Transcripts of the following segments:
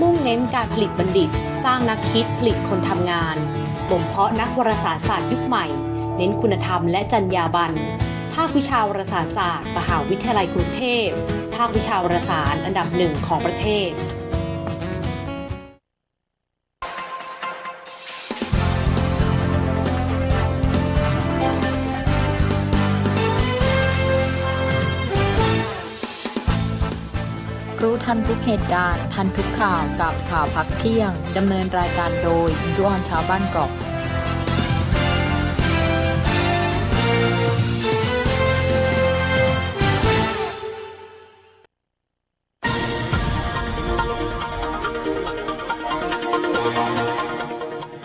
มุ่งเน้นการผลิตบัณฑิต สร้างนักคิดผลิตคนทำงานบ่มเพาะนักวารสารศาสตร์ยุคใหม่ เน้นคุณธรรมและจรรยาบรรณภาควิชาวารสารศาสตร์ มหาวิทยาลัยกรุงเทพ ภาควิชาวารสารอันดับหนึ่งของประเทศ รู้ทันทุกเหตุการณ์ ทันทุกข่าวกับข่าวพักเที่ยง ดำเนินรายการโดยอินทุออนชาวบ้านเกาะ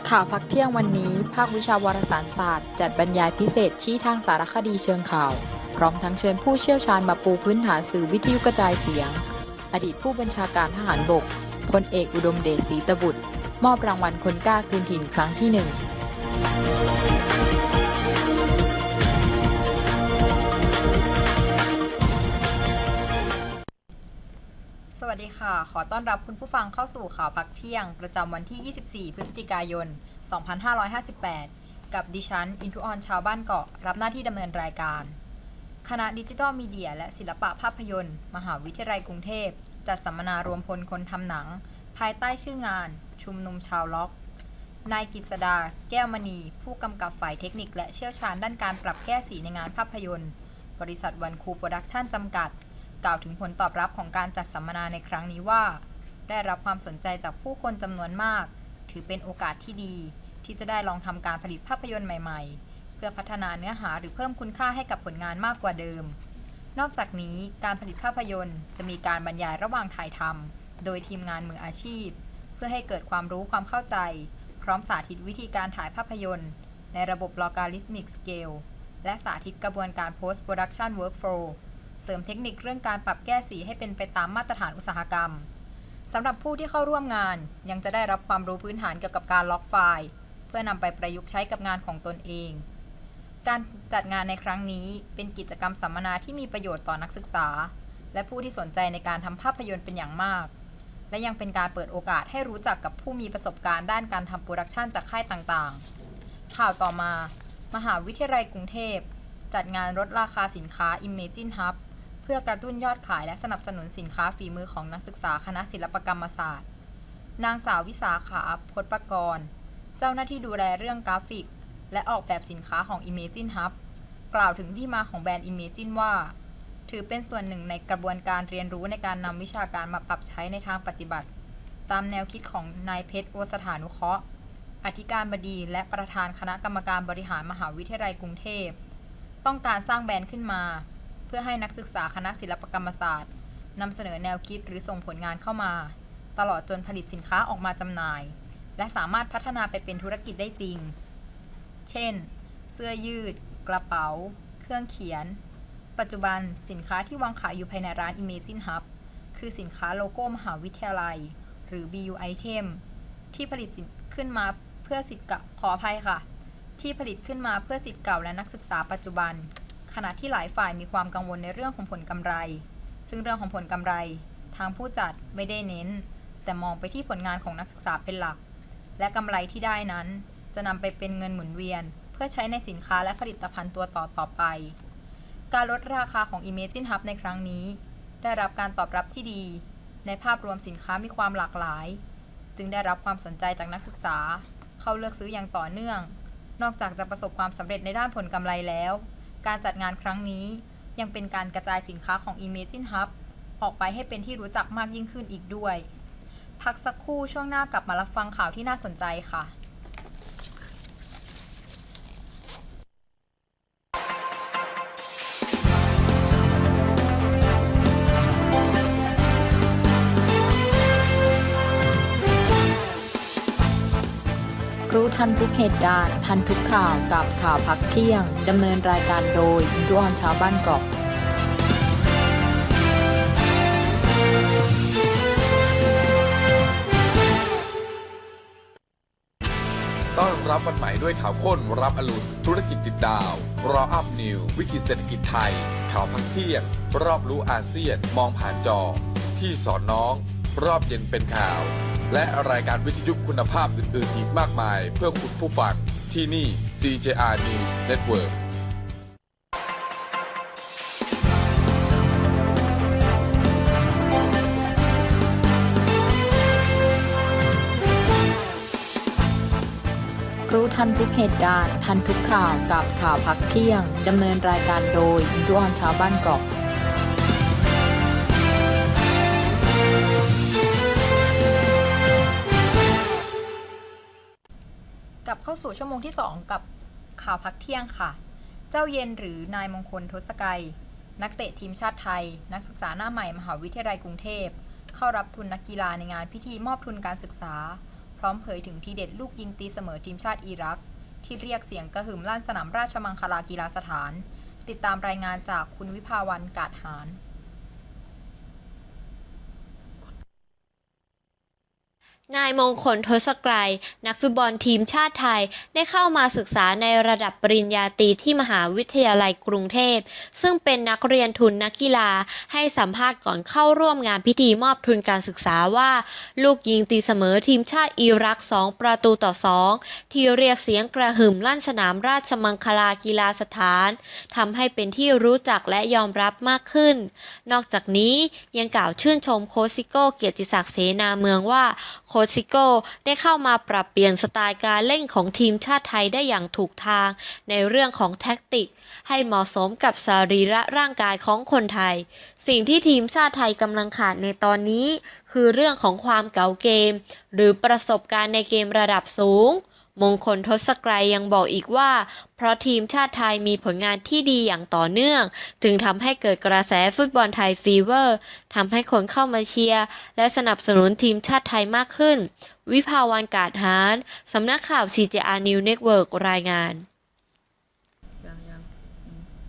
ข่าวพักเที่ยงวันนี้ ภาควิชาวารสารศาสตร์ จัดบรรยายพิเศษชี้ทางสารคดีเชิงข่าว พร้อมทั้งเชิญผู้เชี่ยวชาญมาปูพื้นฐานสื่อวิทยุกระจายเสียง อดีตผู้บัญชาการทหารบกพลเอกอุดมเดชศรีตบุตร มอบรางวัลคนกล้าคืนถิ่นครั้งที่หนึ่งสวัสดีค่ะ ขอต้อนรับคุณผู้ฟังเข้าสู่ข่าวพักเที่ยง ประจำวันที่ 24 พฤศจิกายน 2558 กับดิฉัน อินทุออนชาวบ้านเกาะ รับหน้าที่ดำเนินรายการ คณะดิจิทัลมีเดีย และศิลปะภาพยนตร์ มหาวิทยาลัยกรุงเทพ จัดสัมมนารวมพลคนทำหนัง ภายใต้ชื่องาน ชุมนุมชาวล็อก นายกฤษดา แก้วมณี ผู้กำกับฝ่ายเทคนิค และเชี่ยวชาญด้านการปรับแก้สีในงานภาพยนตร์ บริษัทวันคูโปรดักชั่นจำกัด กล่าวถึงผลตอบรับของการจัดสัมมนาในครั้งนี้ว่า ได้รับความสนใจจากผู้คนจำนวนมาก ถือเป็นโอกาสที่ดี ที่จะได้ลองทำการผลิตภาพยนตร์ใหม่ ๆ พื่อพัฒนาเนื้อหาหรือเพิ่มคุณค่าให้กับผลงานมากกว่าเดิม นอกจากนี้การผลิตภาพยนตร์ จะมีการบรรยายระหว่างถ่ายทำโดยทีมงานมืออาชีพ เพื่อให้เกิดความรู้ความเข้าใจ พร้อมสาธิตวิธีการถ่ายภาพยนตร์ ในระบบ logarithmic scale และสาธิตกระบวนการ post production workflow เสริมเทคนิคเรื่องการปรับแก้สีให้เป็นไปตามมาตรฐานอุตสาหกรรมสำหรับผู้ที่เข้าร่วมงานยังจะได้รับความรู้พื้นฐานเกี่ยวกับการล็อกไฟล์ เพื่อนำไปประยุกต์ใช้กับงานของตนเอง การจัดงานในครั้งนี้เป็นกิจกรรมสัมมนาที่มีประโยชน์ต่อนักศึกษา และผู้ที่สนใจในการทำภาพยนตร์เป็นอย่างมาก และยังเป็นการเปิดโอกาสให้รู้จักกับผู้มีประสบการณ์ด้านการทำโปรดักชันจากค่ายต่างๆ ข่าวต่อมา มหาวิทยาลัยกรุงเทพ จัดงานลดราคาสินค้า Imagine Hub เพื่อกระตุ้นยอดขายและสนับสนุนสินค้าฝีมือของนักศึกษาคณะศิลปกรรมศาสตร์ นางสาววิสาขาพจน์ประกรณ์ เจ้าหน้าที่ดูแลเรื่องกราฟิก และออกแบบสินค้าของ Imagine Hub กล่าวถึงที่มาของแบรนด์ Imagine ว่า ถือเป็นส่วนหนึ่งในกระบวนการเรียนรู้ในการนำวิชาการมาปรับใช้ในทางปฏิบัติ ตามแนวคิดของนายเพชรโอสถานุเคราะห์ อธิการบดีและประธานคณะกรรมการบริหารมหาวิทยาลัยกรุงเทพ ต้องการสร้างแบรนด์ขึ้นมา เพื่อให้นักศึกษาคณะศิลปกรรมศาสตร์นำเสนอแนวคิดหรือส่งผลงานเข้ามา ตลอดจนผลิตสินค้าออกมาจำหน่าย และสามารถพัฒนาไปเป็นธุรกิจได้จริง เช่น เสื้อยืด กระเป๋า เครื่องเขียน ปัจจุบันสินค้าที่วางขายอยู่ภายในร้าน Imagine Hub คือสินค้าโลโก้มหาวิทยาลัย หรือ BU Item ที่ผลิตขึ้นมาเพื่อสิทธิ์เก่าขออภัยค่ะ ที่ผลิตขึ้นมาเพื่อสิทธิ์เก่าและนักศึกษาปัจจุบัน ขณะที่หลายฝ่ายมีความกังวลในเรื่องของผลกำไร ซึ่งเรื่องของผลกำไร ทางผู้จัดไม่ได้เน้น แต่มองไปที่ผลงานของนักศึกษาเป็นหลัก และกำไรที่ได้นั้น จะนำไปเป็นเงินหมุนเวียน เพื่อใช้ในสินค้าและผลิตภัณฑ์ตัวต่อต่อไป การลดราคาของ Imagine Hub ในครั้งนี้ ได้รับการตอบรับที่ดี ในภาพรวมสินค้ามีความหลากหลาย จึงได้รับความสนใจจากนักศึกษา เข้าเลือกซื้ออย่างต่อเนื่อง นอกจากจะประสบความสำเร็จในด้านผลกำไรแล้ว การจัดงานครั้งนี้ยังเป็นการกระจายสินค้าของ Imagine Hub ออกไปให้เป็นที่รู้จักมากยิ่งขึ้นอีกด้วย พักสักครู่ช่วงหน้ากลับมารับฟังข่าวที่น่าสนใจค่ะ ทันทุกเหตุการณ์ทันทุกข่าวกับข่าวพักเที่ยง ดำเนินรายการโดยอินทุออนชาวบ้านเกาะต้อนรับวันใหม่ด้วยข่าวข้นรับอรุณ ธุรกิจติดดาวรออัพนิว วิกฤตเศรษฐกิจไทย ข่าวพักเที่ยง รอบรู้อาเซียน มองผ่านจอ ที่สอนน้อง รอบเย็นเป็นข่าว และรายการวิทยุคุณภาพอื่น ๆ อีกมากมาย เพื่อคุณผู้ฟังที่นี่ CJR News Network รู้ทันทุกเหตุการณ์ ทันทุกข่าวกับข่าวพักเที่ยง ดำเนินรายการโดยอินทุออนชาวบ้านเกาะ เข้าสู่ชั่วโมงที่ 2 กับข่าวพักเที่ยงค่ะ เจ้าเย็นหรือนายมงคลทศกัย นักเตะทีมชาติไทย นักศึกษาหน้าใหม่มหาวิทยาลัยกรุงเทพ เข้ารับทุนนักกีฬาในงานพิธีมอบทุนการศึกษา พร้อมเผยถึงทีเด็ดลูกยิงตีเสมอทีมชาติอิรัก ที่เรียกเสียงกระหึ่มลั่นสนามราชมังคลากีฬาสถาน ติดตามรายงานจากคุณวิภาวันกาดหาร นายมงคลทศกรัยนักฟุตบอลทีมชาติไทย ได้เข้ามาศึกษาในระดับปริญญาตรีที่มหาวิทยาลัยกรุงเทพ ซึ่งเป็นนักเรียนทุนนักกีฬา ให้สัมภาษณ์ก่อนเข้าร่วมงานพิธีมอบทุนการศึกษาว่า ลูกยิงตีเสมอทีมชาติอิรัก 2 ประตูต่อ 2 ที่เรียกเสียงกระหึ่มลั่นสนามราชมังคลากีฬาสถานทำให้เป็นที่รู้จักและยอมรับมากขึ้น นอกจากนี้ยังกล่าวชื่นชมโคซิโก้เกียรติศักดิ์เสนาเมืองว่าคชซิโก้ได้เข้ามาปรับเปลี่ยนสไตล์การเล่นของทีมชาติไทยได้อย่างถูกทาง ในเรื่องของแท็กติก ให้เหมาะสมกับสรีระร่างกายของคนไทย สิ่งที่ทีมชาติไทยกำลังขาดในตอนนี้ คือเรื่องของความเก๋าเกม หรือประสบการณ์ในเกมระดับสูง มงคลทศกรัยยังบอกอีกว่า เพราะทีมชาติไทยมีผลงานที่ดีอย่างต่อเนื่อง จึงทำให้เกิดกระแสฟุตบอลไทยฟีเวอร์ทำให้คนเข้ามาเชียร์ และสนับสนุนทีมชาติไทยมากขึ้น วิภาวันกาดหารสำนักข่าว CJR New Network รายงาน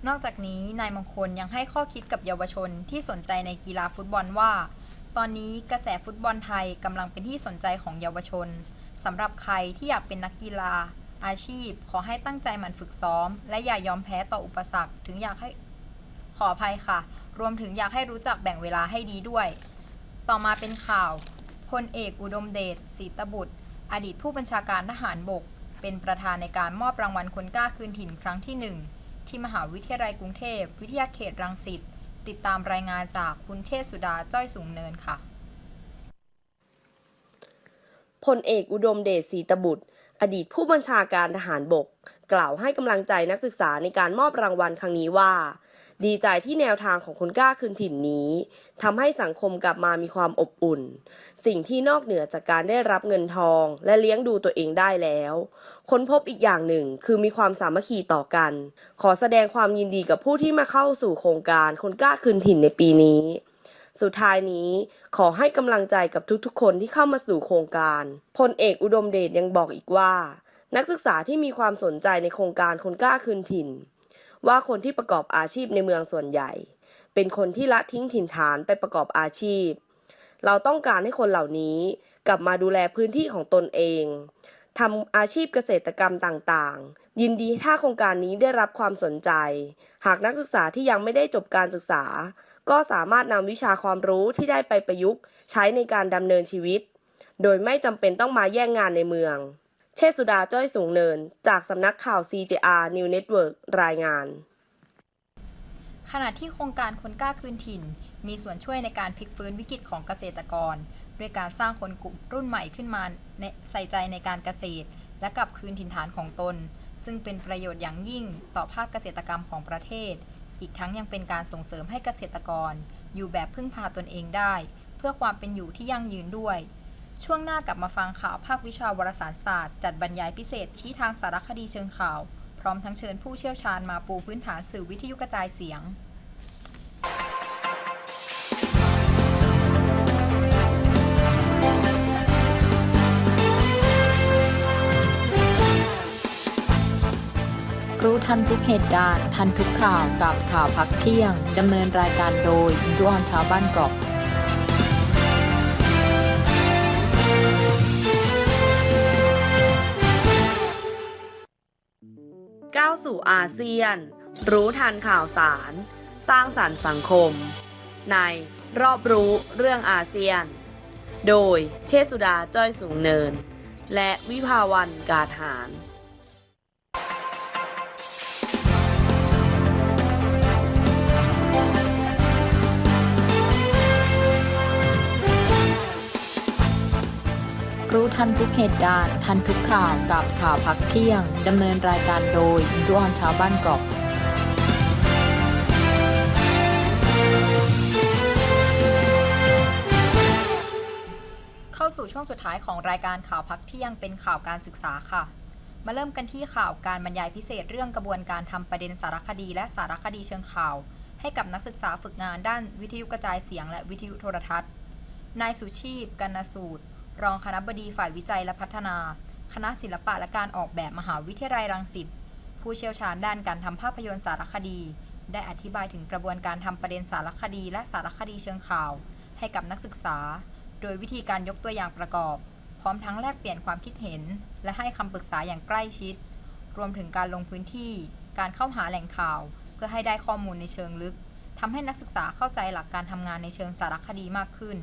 นอกจากนี้นายมงคลยังให้ข้อคิดกับเยาวชนที่สนใจในกีฬาฟุตบอลว่า ตอนนี้กระแสฟุตบอลไทยกำลังเป็นที่สนใจของเยาวชน สำหรับใครที่อยากเป็นนักกีฬา อาชีพ ขอให้ตั้งใจหมั่นฝึกซ้อม และอย่ายอมแพ้ต่ออุปสรรค ถึงอยากให้ขออภัยค่ะ รวมถึงอยากให้รู้จักแบ่งเวลาให้ดีด้วย ต่อมาเป็นข่าวพลเอกอุดมเดชศรีตบุตร อดีตผู้บัญชาการทหารบก เป็นประธานในการมอบรางวัลคนกล้าคืนถิ่นครั้งที่หนึ่งที่มหาวิทยาลัยกรุงเทพ วิทยาเขตรังสิตติดตามรายงานจากคุณเชษฐ์สุดาจ้อยสูงเนินค่ะ พลเอกอุดมเดชศรีตบุตร อดีตผู้บัญชาการทหารบก กล่าวให้กำลังใจนักศึกษาในการมอบรางวัลครั้งนี้ว่า ดีใจที่แนวทางของคนกล้าคืนถิ่นนี้ทำให้สังคมกลับมามีความอบอุ่น สิ่งที่นอกเหนือจากการได้รับเงินทองและเลี้ยงดูตัวเองได้แล้ว ค้นพบอีกอย่างหนึ่งคือมีความสามัคคีต่อกัน ขอแสดงความยินดีกับผู้ที่มาเข้าสู่โครงการคนกล้าคืนถิ่นในปีนี้ สุดท้ายนี้ขอให้กำลังใจกับทุกๆ คนที่เข้ามาสู่โครงการพลเอกอุดมเดชยังบอกอีกว่า นักศึกษาที่มีความสนใจในโครงการคนกล้าคืนถิ่น ว่าคนที่ประกอบอาชีพในเมืองส่วนใหญ่ เป็นคนที่ละทิ้งถิ่นฐานไปประกอบอาชีพ เราต้องการให้คนเหล่านี้กลับมาดูแลพื้นที่ของตนเองทำอาชีพเกษตรกรรมต่างๆ ยินดีถ้าโครงการนี้ได้รับความสนใจ หากนักศึกษาที่ยังไม่ได้จบการศึกษา ก็สามารถนำวิชาความรู้ที่ได้ไปประยุกต์ ใช้ในการดำเนินชีวิต โดยไม่จำเป็นต้องมาแย่งงานในเมือง เชษสุดาจ้อยสูงเนิน จากสำนักข่าว CJR New Network รายงาน ขณะที่โครงการคนกล้าคืนถิ่น มีส่วนช่วยในการพลิกฟื้นวิกฤตของเกษตรกร ด้วยการสร้างคนกลุ่มรุ่นใหม่ขึ้นมาในใส่ใจในการเกษตร และกลับคืนถิ่นฐานของตน ซึ่งเป็นประโยชน์อย่างยิ่งต่อภาคเกษตรกรรมของประเทศ อีกทั้งยังเป็นการส่งเสริมให้เกษตรกร อยู่แบบพึ่งพาตนเองได้ เพื่อความเป็นอยู่ที่ยั่งยืนด้วย ช่วงหน้ากลับมาฟังข่าวภาควิชาวารสารศาสตร์ จัดบรรยายพิเศษชี้ทางสารคดีเชิงข่าว พร้อมทั้งเชิญผู้เชี่ยวชาญมาปูพื้นฐานสื่อวิทยุกระจายเสียง ทันทุกเหตุการณ์ทันทุกข่าวกับข่าวพักเที่ยง ดำเนินรายการโดยอินทุออนชาวบ้านเกาะก้าวสู่อาเซียน รู้ทันข่าวสาร สร้างสรรค์สังคม ในรอบรู้เรื่องอาเซียน โดยเชษสุดาจ้อยสูงเนิน และวิภาวันกาถาน รู้ทันทุกเหตุการณ์ ทันทุกข่าวกับข่าวพักเที่ยง ดำเนินรายการโดยอินทุออนชาวบ้านเกาะเข้าสู่ช่วงสุดท้ายของรายการข่าวพักเที่ยงเป็นข่าวการศึกษาค่ะ มาเริ่มกันที่ข่าวการบรรยายพิเศษเรื่องกระบวนการทำประเด็นสารคดีและสารคดีเชิงข่าว ให้กับนักศึกษาฝึกงานด้านวิทยุกระจายเสียงและวิทยุโทรทัศน์นายสุชีพ กันนสูตร รองคณบดีฝ่ายวิจัยและพัฒนา คณะศิลปะและการออกแบบมหาวิทยาลัยรังสิต ผู้เชี่ยวชาญด้านการทำภาพยนตร์สารคดี ได้อธิบายถึงกระบวนการทำประเด็นสารคดี และสารคดีเชิงข่าว ให้กับนักศึกษา โดยวิธีการยกตัวอย่างประกอบ พร้อมทั้งแลกเปลี่ยนความคิดเห็น และให้คำปรึกษาอย่างใกล้ชิด รวมถึงการลงพื้นที่ การเข้าหาแหล่งข่าว เพื่อให้ได้ข้อมูลในเชิงลึกทำให้นักศึกษาเข้าใจหลักการทำงานในเชิงสารคดีมากขึ้น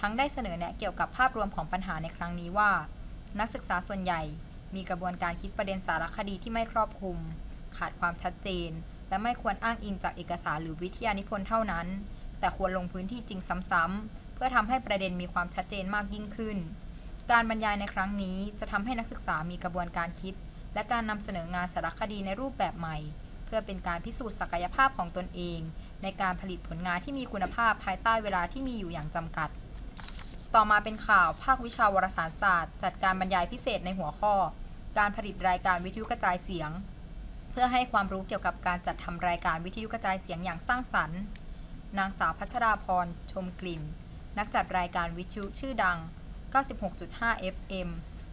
ทั้งได้เสนอแนะเกี่ยวกับภาพรวมของปัญหาในครั้งนี้ว่า นักศึกษาส่วนใหญ่มีกระบวนการคิดประเด็นสารคดีที่ไม่ครอบคลุม ขาดความชัดเจน และไม่ควรอ้างอิงจากเอกสารหรือวิทยานิพนธ์เท่านั้น แต่ควรลงพื้นที่จริงซ้ำๆเพื่อทำให้ประเด็นมีความชัดเจนมากยิ่งขึ้น การบรรยายในครั้งนี้จะทำให้นักศึกษามีกระบวนการคิด และการนำเสนองานสารคดีในรูปแบบใหม่ เพื่อเป็นการพิสูจน์ศักยภาพของตนเอง ในการผลิตผลงานที่มีคุณภาพภายใต้เวลาที่มีอยู่อย่างจำกัด ต่อมาเป็นข่าวภาควิชาวารสารศาสตร์ จัดการบรรยายพิเศษในหัวข้อ การผลิตรายการวิทยุกระจายเสียง เพื่อให้ความรู้เกี่ยวกับการจัดทำรายการวิทยุกระจายเสียงอย่างสร้างสรรค์ นางสาวพัชราพรชมกลิ่น นักจัดรายการวิทยุชื่อดัง 96.5 FM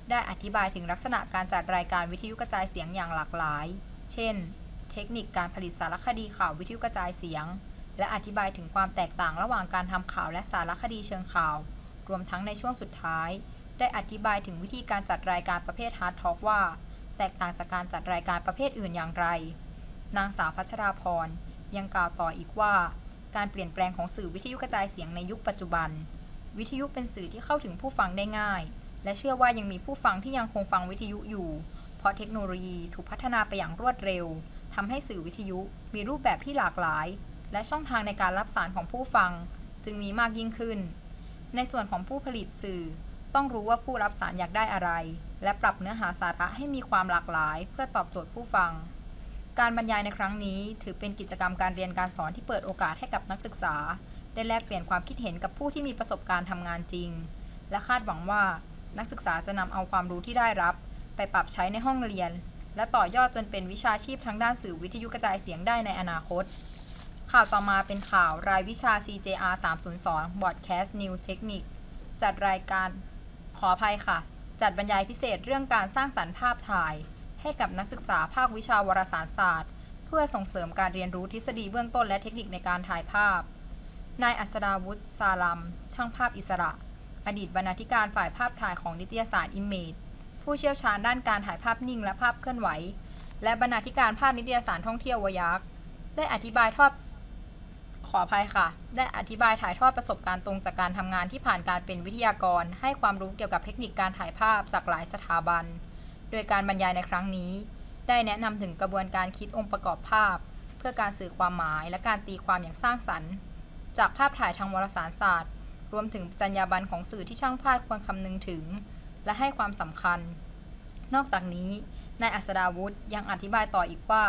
ได้อธิบายถึงลักษณะการจัดรายการวิทยุกระจายเสียงอย่างหลากหลาย เช่น เทคนิคการผลิตสารคดีข่าววิทยุกระจายเสียง และอธิบายถึงความแตกต่างระหว่างการทำข่าวและสารคดีเชิงข่าว รวมทั้งในช่วงสุดท้าย ได้อธิบายถึงวิธีการจัดรายการประเภทฮาร์ดทอล์กว่า แตกต่างจากการจัดรายการประเภทอื่นอย่างไร นางสาวพัชราพรยังกล่าวต่ออีกว่า การเปลี่ยนแปลงของสื่อวิทยุกระจายเสียงในยุคปัจจุบัน วิทยุเป็นสื่อที่เข้าถึงผู้ฟังได้ง่าย และเชื่อว่ายังมีผู้ฟังที่ยังคงฟังวิทยุอยู่ เพราะเทคโนโลยีถูกพัฒนาไปอย่างรวดเร็วทำให้สื่อวิทยุมีรูปแบบที่หลากหลาย และช่องทางในการรับสารของผู้ฟัง จึงมีมากยิ่งขึ้น ในส่วนของผู้ผลิตสื่อ ต้องรู้ว่าผู้รับสารอยากได้อะไร และปรับเนื้อหาสาระให้มีความหลากหลาย เพื่อตอบโจทย์ผู้ฟัง การบรรยายในครั้งนี้ ถือเป็นกิจกรรมการเรียนการสอนที่เปิดโอกาสให้กับนักศึกษา ได้แลกเปลี่ยนความคิดเห็นกับผู้ที่มีประสบการณ์ทำงานจริง และคาดหวังว่านักศึกษาจะนำเอาความรู้ที่ได้รับ ไปปรับใช้ในห้องเรียน และต่อยอดจนเป็นวิชาชีพทางด้านสื่อวิทยุกระจายเสียงได้ในอนาคต ข่าวต่อมาเป็นข่าวรายวิชา CJR 302 Broadcast New Technique จัดรายการขออภัยค่ะ จัดบรรยายพิเศษเรื่องการสร้างสรรค์ภาพถ่าย ให้กับนักศึกษาภาควิชาวารสารศาสตร์ เพื่อส่งเสริมการเรียนรู้ทฤษฎีเบื้องต้นและเทคนิคในการถ่ายภาพ นายอัศดาวุฒิซาลัม ช่างภาพอิสระ อดีตบรรณาธิการฝ่ายภาพถ่ายของนิตยสาร Image ผู้เชี่ยวชาญด้านการถ่ายภาพนิ่งและภาพเคลื่อนไหว และบรรณาธิการภาพนิตยสารท่องเที่ยววยักษ์ได้อธิบายทอด ขออภัยค่ะ ได้อธิบายถ่ายทอดประสบการณ์ตรงจากการทำงานที่ผ่านการเป็นวิทยากร ให้ความรู้เกี่ยวกับเทคนิคการถ่ายภาพจากหลายสถาบัน โดยการบรรยายในครั้งนี้ ได้แนะนำถึงกระบวนการคิดองค์ประกอบภาพ เพื่อการสื่อความหมายและการตีความอย่างสร้างสรรค์ จากภาพถ่ายทางวารสารศาสตร์ รวมถึงจรรยาบรรณของสื่อที่ช่างภาพควรคำนึงถึง และให้ความสำคัญ นอกจากนี้นายอัศดาวุฒิยังอธิบายต่ออีกว่า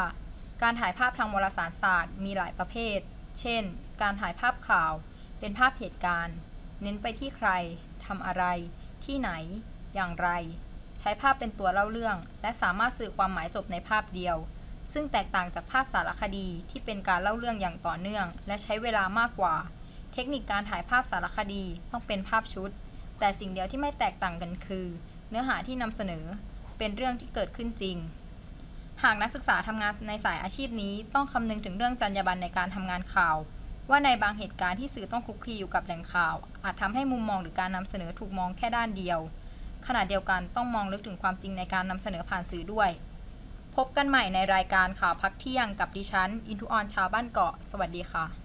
การถ่ายภาพทางวารสารศาสตร์มีหลายประเภท เช่น การถ่ายภาพข่าว เป็นภาพเหตุการณ์ เน้นไปที่ใคร ทำอะไร ที่ไหน อย่างไร ใช้ภาพเป็นตัวเล่าเรื่อง และสามารถสื่อความหมายจบในภาพเดียว ซึ่งแตกต่างจากภาพสารคดีที่เป็นการเล่าเรื่องอย่างต่อเนื่อง และใช้เวลามากกว่า เทคนิคการถ่ายภาพสารคดีต้องเป็นภาพชุด แต่สิ่งเดียวที่ไม่แตกต่างกันคือ เนื้อหาที่นำเสนอ เป็นเรื่องที่เกิดขึ้นจริง หากนักศึกษาทำงานในสายอาชีพนี้ต้องคำนึงถึงเรื่องจรรยาบรรณในการทำงานข่าว ว่าในบางเหตุการณ์ที่สื่อต้องคลุกคลีอยู่กับแหล่งข่าว อาจทำให้มุมมองหรือการนำเสนอถูกมองแค่ด้านเดียว ขณะเดียวกันต้องมองลึกถึงความจริงในการนำเสนอผ่านสื่อด้วย พบกันใหม่ในรายการข่าวพักเที่ยงกับดิฉัน อินทุออนชาวบ้านเกาะ สวัสดีค่ะ